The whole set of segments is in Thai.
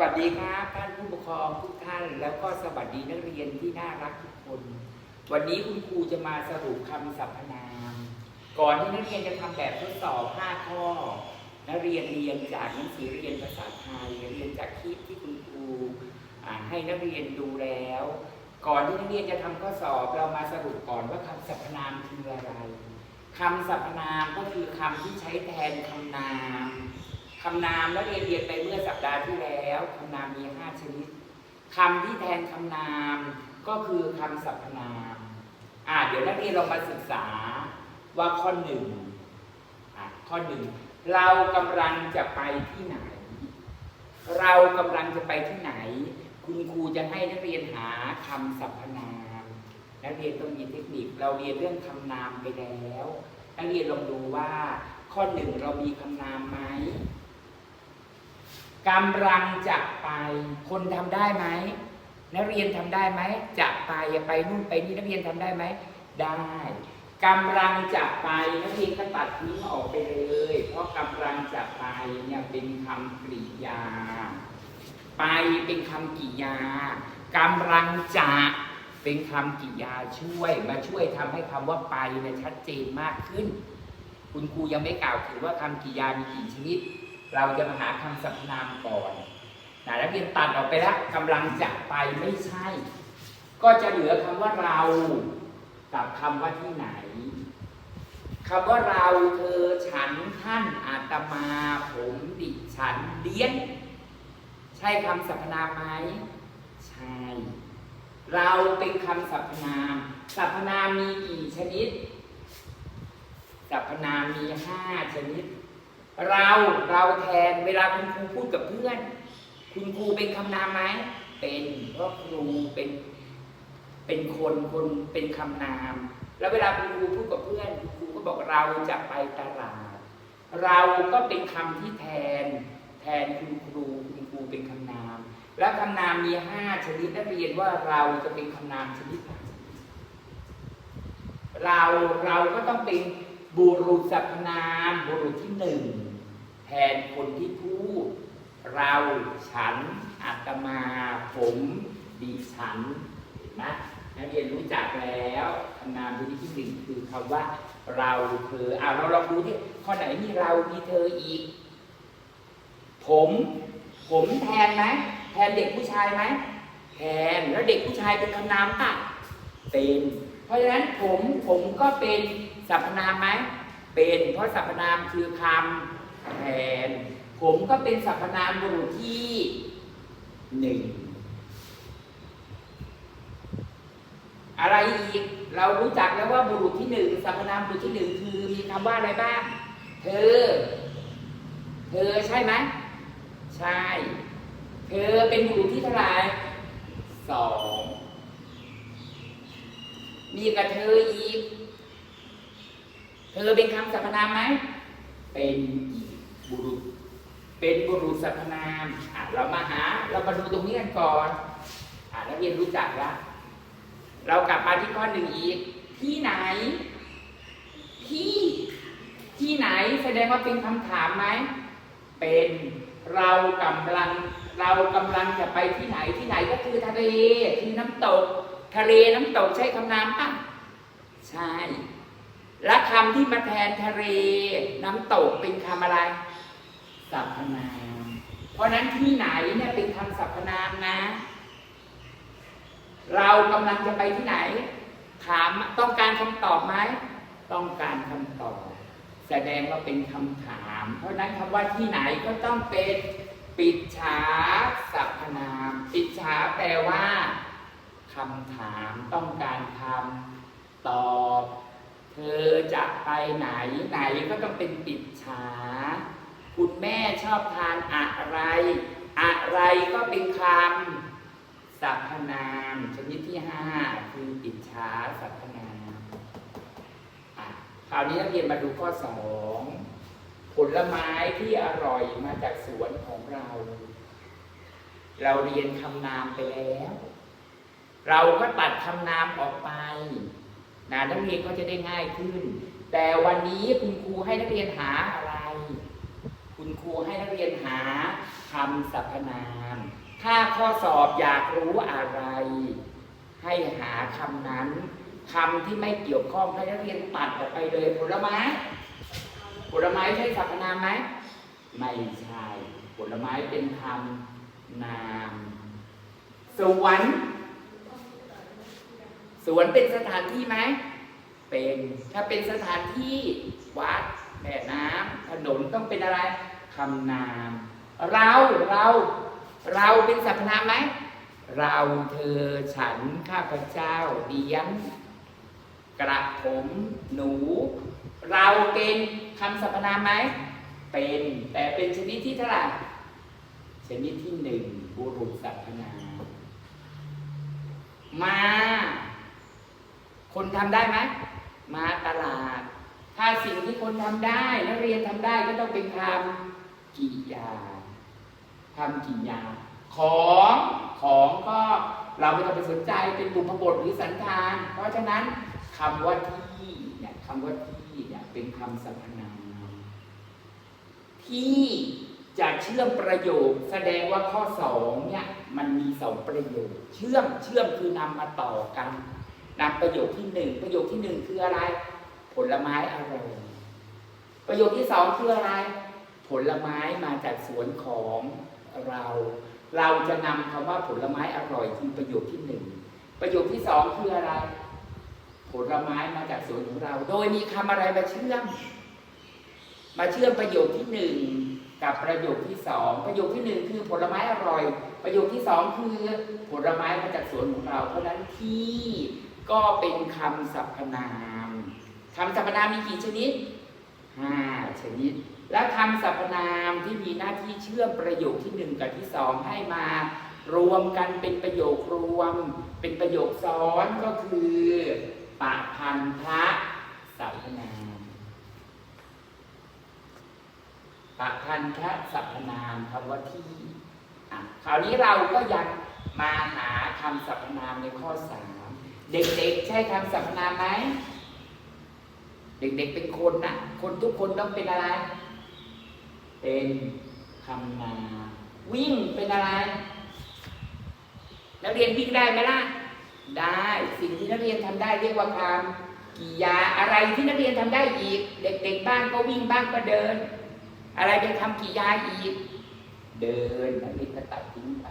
วัสดีครับท่านผู้ปกครองทุกท่าน แล้วก็สวัสดีนักเรียนที่น่ารักทุกคน วันนี้คุณครูจะมาสรุปคำสรรพนาม ก่อนที่นักเรียนจะทำแบบทดสอบ 5 ข้อ นักเรียนเรียนจากหนังสือเรียนภาษาไทยเรียนจากคลิปที่คุณครูอ่าให้นักเรียนดูแล้ว ก่อนที่นักเรียนจะทำข้อสอบ เรามาสรุปก่อนว่าคำสรรพนามคืออะไรคำสรรพนามก็คือคำที่ใช้แทนคำนาม คำนามนักเรียนเรียนไปเมื่อสัปดาห์ที่แล้วคำนามมีห้าชนิดคำที่แทนคำนามก็คือคำสรรพนามอ่าเดี๋ยวนักเรียนลองมาศึกษาว่าข้อหนึ่งอะข้อหนึ่งเรากำลังจะไปที่ไหน เรากำลังจะไปที่ไหน คุณครูจะให้นักเรียนหาคำสรรพนาม นักเรียนต้องมีเทคนิค เราเรียนเรื่องคำนามไปแล้ว นักเรียนลองดูว่า ข้อหนึ่งเรามีคำนามไหม กำลังจะไป คนทำได้ไหมนักเรียนทำได้ไหมจะไปไปนู่นไปนี่นักเรียนทำได้ไหมได้กำลังจะไปนักเรียนก็ตัดทิ้งออกไปเลย เพราะกำลังจะไปเนี่ยเป็นคำกริยา ไปเป็นคำกริยากำลังจะเป็นคำกริยาช่วย มาช่วยทำให้คำว่าไปเนี่ยชัดเจนมากขึ้น คุณครูยังไม่กล่าวถึงว่าคำกริยามีกี่ชนิด เราจะมาหาคำสรรพนามก่อนนะนักเรียนตัดออกไปแล้วกำลังจะไปไม่ใช่ ก็จะเหลือคำว่าเรากับคำว่าที่ไหนคำว่าเราเธอฉันท่านอาตมาผมดิฉันเลี้ยน ใช่คำสรรพนามไหมใช่ เราเป็นคำสรรพนามสรรพนามมีกี่ชนิดสรรพนามมีห้าชนิด เราเราแทนเวลาคุณครูพูดกับเพื่อน คุณครูเป็นคำนามไหมเป็นเพราะครูเป็นเป็นคนคนเป็นคำนาม แล้วเวลาคุณครูพูดกับเพื่อนคุณครูก็บอกเราจะไปตลาด เราก็เป็นคำที่แทน แทนคุณครูคุณครูเป็นคำนาม แล้วคำนามมีห้าชนิดนักเรียนว่าเราจะเป็นคำนามชนิดไหนเราเราก็ต้องเป็นบุรุษสรรพนามบุรุษที่หนึ่ง แทนคนที่พูด เราฉันอาตมาผมดิฉันเห็นไหมนักเรียนรู้จักแล้วคำนามชนิดที่หนึ่งคือคำว่า เราเธออ่าเราลองดูที่ข้อไหนมีเรามีเธออีก ผม ผมแทนไหมแทนเด็กผู้ชายไหมแทนแล้วเด็กผู้ชายเป็นคำนามป่ะเป็น เพราะฉะนั้นผมผมก็เป็นสรรพนามไหมเป็น เพราะสรรพนามคือคำ แทน ผมก็เป็นสรรพนามบุรุษที่หนึ่งอะไรอีกเรารู้จักแล้วว่าบุรุษที่หนึ่งสรรพนามบุรุษที่หนึ่งคือมีคำว่าอะไรบ้าง เธอ เธอใช่ไหมใช่ เธอเป็นบุรุษที่เท่าไหร่สองมีกับเธออีก เธอเป็นคำสรรพนามไหม เป็นอ บุรุษ เป็นบุรุษสรรพนามอะเรามาหาเรามาดูตรงนี้กันก่อนอะนักเรียนรู้จักล้วเรากลับมาที่ข้อหนึ่งอีก ที่ไหน ที่ที่ไหนแสดงว่าเป็นคำถามไหมเป็นเรากำลังเรากำลังจะไปที่ไหนที่ไหนก็คือทะเลคือน้ำตก ทะเลน้ำตกใช้คำนามปะใช่และคำที่มาแทนทะเล น้ำตกเป็นคำอะไร สรรพนาม เพราะนั้นที่ไหนเนี่ยเป็นคำสรรพนามนะ เรากำลังจะไปที่ไหน ถามต้องการคำตอบไหม ต้องการคำตอบ แสดงว่าเป็นคำถาม เพราะฉะนั้นคำว่าที่ไหนก็ต้องเป็นปิดฉาสรรพนาม ปิดฉาแปลว่าคำถามต้องการคำตอบ เธอจะไปไหนไหนก็ต้องเป็นปิดฉา คุณแม่ชอบทานอะไร อะไรก็เป็นคำสรรพนาม ชนิดที่ห้าคือปิดฉาสรรพนามคราวนี้นักเรียนมาดูข้อสองผลไม้ที่อร่อยมาจากสวนของเรา เราเรียนคำนามไปแล้ว เราก็ตัดคำนามออกไปนะนักเรียนก็จะได้ง่ายขึ้น แต่วันนี้คุณครูให้นักเรียนหา ให้นักเรียนหาคำสรรพนาม ถ้าข้อสอบอยากรู้อะไร ให้หาคำนั้นคำที่ไม่เกี่ยวข้องให้นักเรียนตัดออกไปเลยผลไม้ผลไม้ใช่สรรพนามไหมไม่ใช่ผลไม้เป็นคำนามสวนสวนเป็นสถานที่ไหม เป็น ถ้าเป็นสถานที่วัดแม่น้ำถนนต้องเป็นอะไร คำนาม เราเรา เราเป็นสรรพนามไหมเราเธอฉันข้าพเจ้าเดียนกระผมหนู เราเป็นคำสรรพนามไหมเป็นแต่เป็นชนิดที่เท่าไหร่ชนิดที่หนึ่งบุรุษสรรพนามมา คนทำได้ไหมมาตลาด ถ้าสิ่งที่คนทำได้นักเรียนทำได้ก็ต้องเป็นคำ กิยาคำกิยา ของของก็เราไม่ต้องไปสนใจเป็นบุพบทหรือสันธาน เพราะฉะนั้นคำว่าที่เนี่ยคำว่าที่เนี่ยเป็นคำสรรพนามที่จะเชื่อมประโยคแสดงว่าข้อสองเนี่ยมันมีสองประโยค เชื่อมเชื่อมคือนำมาต่อกันนำประโยคที่หนึ่งประโยคที่หนึ่งคืออะไร ผลไม้อร่อยประโยคที่สองคืออะไร ผลไม้มาจากสวนของเรา เราจะนำคำว่าผลไม้อร่อยคือประโยคที่หนึ่งประโยคที่สองคืออะไร ผลไม้มาจากสวนของเรา โดยมีคำอะไรมาเชื่อม มาเชื่อมประโยคที่หนึ่งกับประโยคที่สองประโยคที่หนึ่งคือผลไม้อร่อย ประโยคที่สองคือผลไม้มาจากสวนของเรา เพราะนั้นที่ก็เป็นคำสรรพนามคำสรรพนามมีกี่ชนิดห้าชนิด และคำสรรพนามที่มีหน้าที่เชื่อมประโยคที่หนึ่งกับที่สองให้มารวมกันเป็นประโยครวม เป็นประโยคซ้อนก็คือปะพันธะสรรพนามปะพันธะสรรพนามคำว่าที่คราวนี้เราก็ยังมาหาคำสรรพนามในข้อสามเด็กๆ ใช่คำสรรพนามไหมเด็กๆเป็นคนนะคนทุกคนต้องเป็นอะไร เป็นคำนามวิ่งเป็นอะไร นักเรียนวิ่งได้ไหมล่ะ ได้สิ่งที่นักเรียนทำได้เรียกว่าคำกิริยาอะไรที่นักเรียนทำได้อีก เด็กๆบ้างก็วิ่งบ้างก็เดิน อะไรเป็นคำกิยาอีก เดินนักเรียนก็ตัดทิ้งไป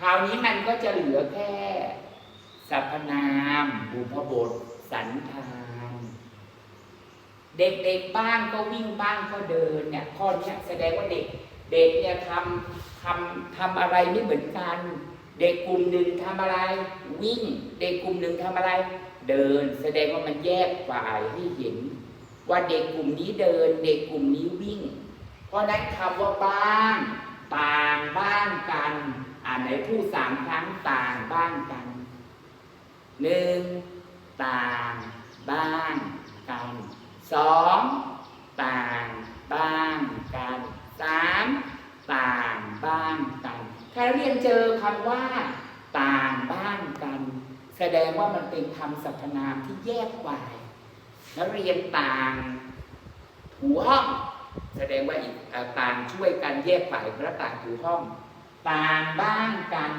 คราวนี้มันก็จะเหลือแค่สรรพนามบุพบท สันธา เด็กๆบ้างก็วิ่งบ้างก็เดินเนี่ยข้อนี้แสดงว่าเด็ก เด็กเนี่ยทำทำทำอะไรไม่เหมือนกัน เด็กกลุ่มหนึ่งทำอะไร วิ่ง เด็กกลุ่มหนึ่งทำอะไร เดิน แสดงว่ามันแยกฝ่ายให้เห็น ว่าเด็กกลุ่มนี้เดิน เด็กกลุ่มนี้วิ่ง เพราะนั้นคำว่าบ้างต่างบ้างกันอ่านไหนพูดสามครั้งต่างบ้างกันหนึ่งต่างบ้างกัน สองต่างบ้างกันสามต่างบ้างกันถ้าเรียนเจอคำว่า ต่างบ้างกัน แสดงว่ามันเป็นคำสรรพนามที่แยกฝ่ายนักเรียนต่างถูห้องแสดงว่าอีกต่างช่วยกันแยกฝ่ายพระต่างถูห้อง ต่างบ้างกัน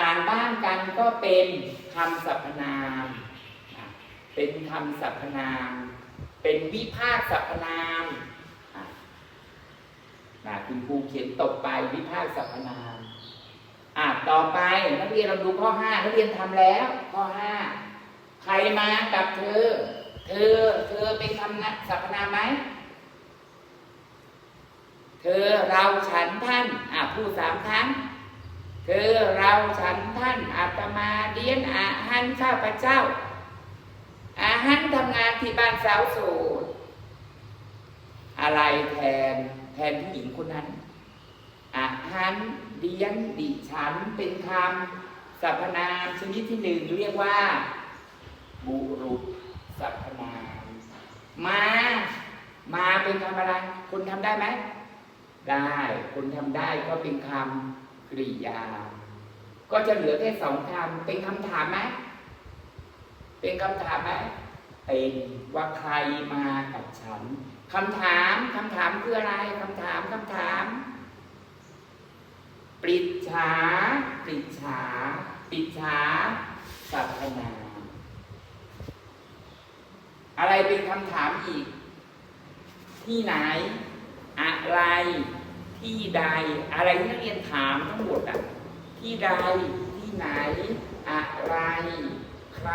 ต่างบ้างกันก็เป็นคำสรรพนาม เป็นคำสรรพนาม เป็นวิพากษ์สรรพนามนะคุณครูเขียนตกไปวิพากษ์สรรพนามอะต่อไปนักเรียนเราดูข้อห้านักเรียนทำแล้ว ข้อห้าใครมากับเธอ เธอ เธอเป็นคำนะสรรพนามไหมเธอเราฉันท่านอะพูดสามครั้งเธอเราฉันท่านอาตมาเดียนอาหันข้าพเจ้า อาหันทำงานที่บ้านสาวโสดอะไรแทนแทนผู้หญิงคนนั้นอาหันเดียนดิฉันเป็นคำสรรพนามชนิดที่หนึ่งเรียกว่า บุรุษสรรพนามมา มาเป็นคำอะไรคนทำได้ไหมได้คนทำได้ก็เป็นคำกริยา ก็จะเหลือแค่สองคำเป็นคำถามไหม เป็นคำถามไหมเป็นว่าใครมากับฉันคำถามคำถามคืออะไรคำถามคำถามฉาปิดฉาปิดฉาสรรพนามอะไรเป็นคำถามอีก ที่ไหน อะไร ที่ใด อะไรที่นักเรียนถามทั้งหมดอะที่ใด ที่ไหน อะไร ใคร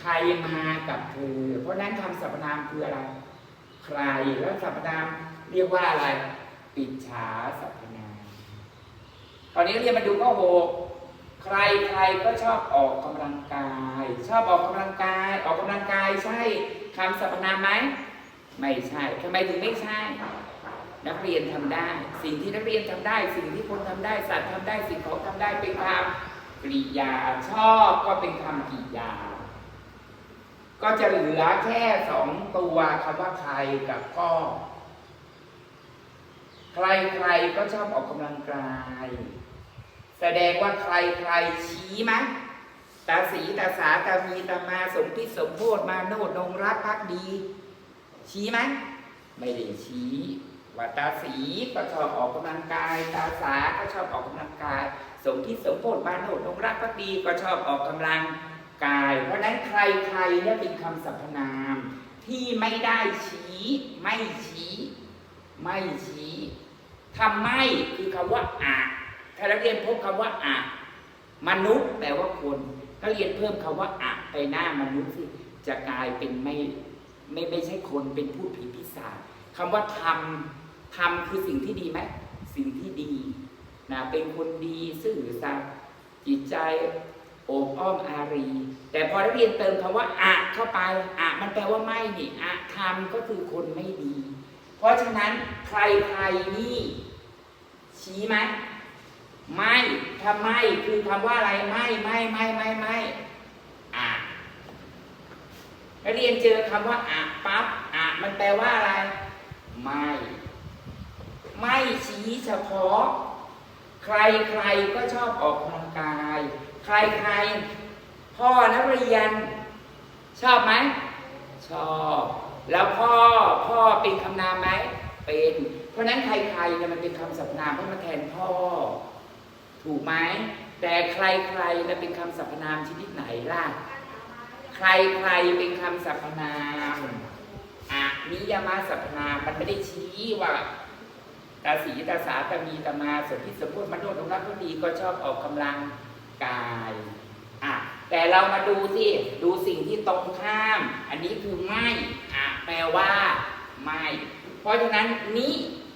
ใครมากับเธอ เพราะนั้นคำสรรพนามคืออะไร ใครแล้วสรรพนามเรียกว่าอะไร ปิดฉาสรรพนามตอนนี้เรียนมาดูข้อหกใครใครก็ชอบออกกำลังกาย ชอบออกกำลังกาย ออกกำลังกายใช่คำสรรพนามไหมไม่ใช่ทำไมถึงไม่ใช่ นักเรียนทำได้ สิ่งที่นักเรียนทำได้ สิ่งที่คนทำได้ สัตว์ทำได้สิ่งของทำได้เป็นคำ กริยาชอบก็เป็นคำกริยา ก็จะเหลือแค่สองตัวคำว่าใครกับก็ใครใครก็ชอบออกกำลังกาย แสดงว่าใครใครชี้มั้ยตาสีตาสาตามีตามาสมพิสมโพธมาโนดนงรักพักดี ชี้ไหมไม่ได้ชี้ ว่าตาสีก็ชอบออกกำลังกาย ตาสาก็ชอบออกกำลังกาย สมพิษสมโพธมาโนดนงรักพักดีก็ชอบออกกำลังกาย เพราะนั้นใครใครเนี่ยเป็นคำสรรพนาม ที่ไม่ได้ชี้ ไม่ชี้ ไม่ชี้ทำไม่คือคำว่าอะถ้าเราเรียนพบคำว่าอะมนุษย์แปลว่าคนถ้าเรียนเพิ่มคำว่าอะไปหน้ามนุษย์สิจะกลายเป็นไม่ไม่ไม่ใช่คนเป็นผู้ผีพิศาจคำว่าทำ ทำคือสิ่งที่ดีไหม สิ่งที่ดีนะเป็นคนดีซื่อสัตย์จิตใจโอบอ้อมอารี แต่พอนักเรียนเติมคำว่าอะเข้าไปอะมันแปลว่าไม่นี่อะทำก็คือคนไม่ดี เพราะฉะนั้นใครใครนี่ ชี้ไหมไม่ถ้าไม่คือคำว่าอะไรไม่ไม่ไม่ไม่ไม่อะนักเรียนเจอคำว่าอะปั๊บอะมันแปลว่าอะไร ไม่ ไม่ชี้เฉพาะ ใครใครก็ชอบออกกำลังกาย ใครใครพ่อนักเรียน ชอบไหมชอบ แล้วพ่อพ่อเป็นคำนามไหมเป็น เพราะนั้นใครๆเนี่ยมันเป็นคำสรรพนามเพื่อมาแทนพ่อ ถูกไหมแต่ใครๆเนี่ยเป็นคำสรรพนามชนิดไหนล่ะ ใครๆเป็นคำสรรพนามอะนิยามสรรพนามมันไม่ได้ชี้ว่า ตาสีตาสาตามีตามาสมพิสมพูดมโนตรงรักก็ดีก็ชอบออกกำลังกายอะแต่เรามาดูสิดูสิ่งที่ตรงข้าม อันนี้คือไม่อะแปลว่า ไม่ เพราะฉะนั้นนิ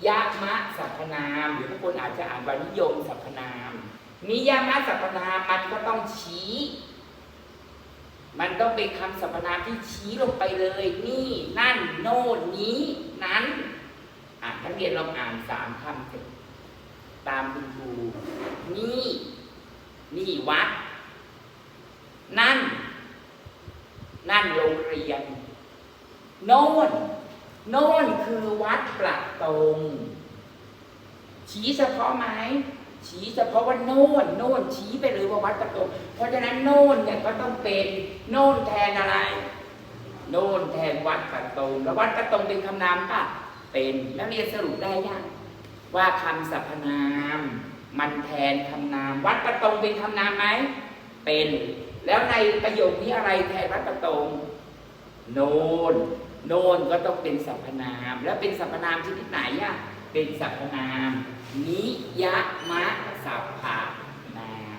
ยามะสรรพนามหรือบางคนอาจจะอ่านว่านิยมสรรพนาม นิยามะสรรพนามมันก็ต้องชี้ มันต้องเป็นคำสรรพนามที่ชี้ลงไปเลย นี่ นั่น โน่นนี้ นั้น อะนักเรียนลองอ่านสามคำเถอะตามคุณครูนี่ นี่วัด นั่น นั่นโรงเรียน โน่น โน่นคือวัดประตง ชี้เฉพาะไหมชี้เฉพาะว่าโน่น โน่นชี้ไปเลยว่าวัดประตง เพราะฉะนั้นโน่นเนี่ยก็ต้องเป็นโน่นแทนอะไร โน่นแทนวัดประตง แล้ววัดประตงเป็นคำนามป่ะ เป็นนักเรียนสรุปได้ยังว่าคำสรรพนาม มันแทนคำนาม วัดประตงเป็นคำนามไหมเป็น แล้วในประโยคนี้อะไรแทนวัดประตงโนนโนนก็ต้องเป็นสรรพนาม แล้วเป็นสรรพนามชนิดไหนอะเป็นสรรพนาม นิยมะสัพพนาม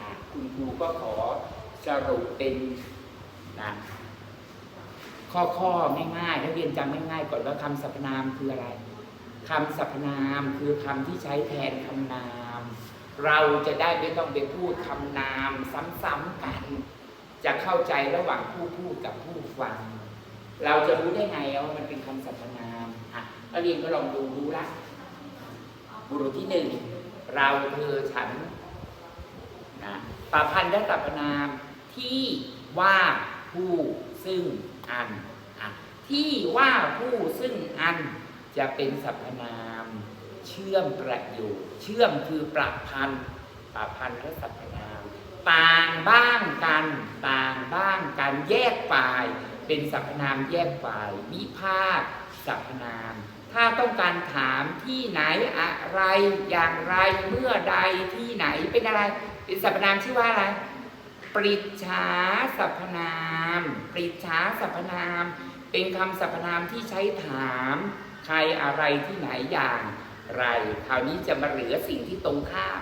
อะคุณครูก็ขอสรุปเป็นนะ ข้อข้อง่ายๆนักเรียนจำง่ายๆก่อนว่าคำสรรพนามคืออะไรคำสรรพนามคือคำที่ใช้แทนคำนาม เราจะได้ไม่ต้องไปพูดคำนามซ้ำๆกัน จะเข้าใจระหว่างผู้พูดกับผู้ฟัง เราจะรู้ได้ไงว่ามันเป็นคำสรรพนามอะนักเรียนก็ลองดูรู้ละบุรุษที่หนึ่งเราเธอฉันนะปะพันธ์และสรรพนามที่ว่าผู้ซึ่ง อันอะที่ว่าผู้ซึ่งอันจะเป็นสรรพนาม เชื่อมประโยคเชื่อมคือประพันธ์ปะพันธ์และสรรพนาม ต่างบ้างกัน ต่างบ้างกันแยกฝ่าย เป็นสรรพนามแยกฝ่ายวิภาคสรรพนาม ถ้าต้องการถามที่ไหนอะไรอย่างไรเมื่อใดที่ไหนเป็นอะไร เป็นสรรพนามชื่อว่าอะไร ปริจฉาสรรพนาม ปริจฉาสรรพนาม เป็นคำสรรพนามที่ใช้ถาม ใครอะไรที่ไหนอย่างไรคราวนี้จะมาเหลือสิ่งที่ตรงข้าม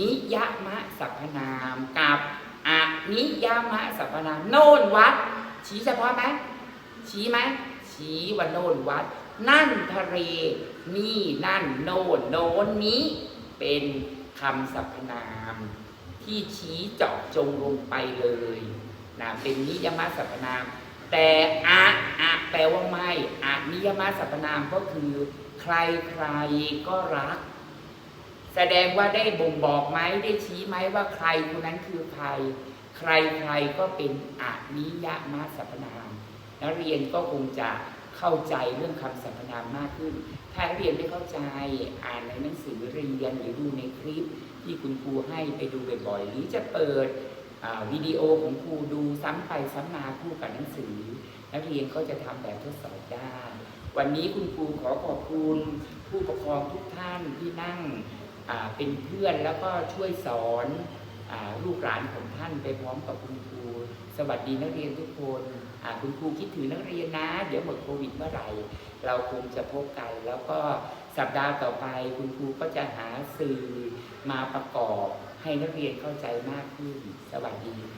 นิยมะสรรพนามกับอนิยมะสรรพนาม โน่นวัด ชี้เฉพาะไหมชี้ไหมชี้ว่าโน่นวัด นั่นทะเลนี่นั่นโน่นโน้นนี้เป็นคำสรรพนาม ที่ชี้เจาะจงลงไปเลยนะเป็นนิยมสรรพนาม แต่อะอะแปลว่าไม่อะนิยมสรรพนามก็คือ ใครใครก็รัก แสดงว่าได้บ่งบอกไหมได้ชี้ไหมว่าใครคนนั้นคือใคร ใครใครก็เป็นอะนิยมสรรพนามนักเรียนก็คงจะ เข้าใจเรื่องคำสรรพนามมากขึ้น ถ้าเรียนไม่เข้าใจอ่านในหนังสือเรียนหรือดูในคลิปที่คุณครูให้ไปดูบ่อยๆหรือจะเปิดวิดีโอของครูดูซ้ำไปซ้ำมาคู่กับหนังสือ นักเรียนก็จะทำแบบทดสอบได้ วันนี้คุณครูขอขอบคุณผู้ปกครองทุกท่านที่นั่งเป็นเพื่อนแล้วก็ช่วยสอนอลูกหลานของท่านไปพร้อมกับคุณครู สวัสดีนักเรียนทุกคน คุณครูคิดถึงนักเรียนนะ เดี๋ยวหมดโควิดเมื่อไหร่ เราคงจะพบกัน แล้วก็สัปดาห์ต่อไป คุณครูก็จะหาสื่อมาประกอบให้นักเรียนเข้าใจมากขึ้น สวัสดีครับ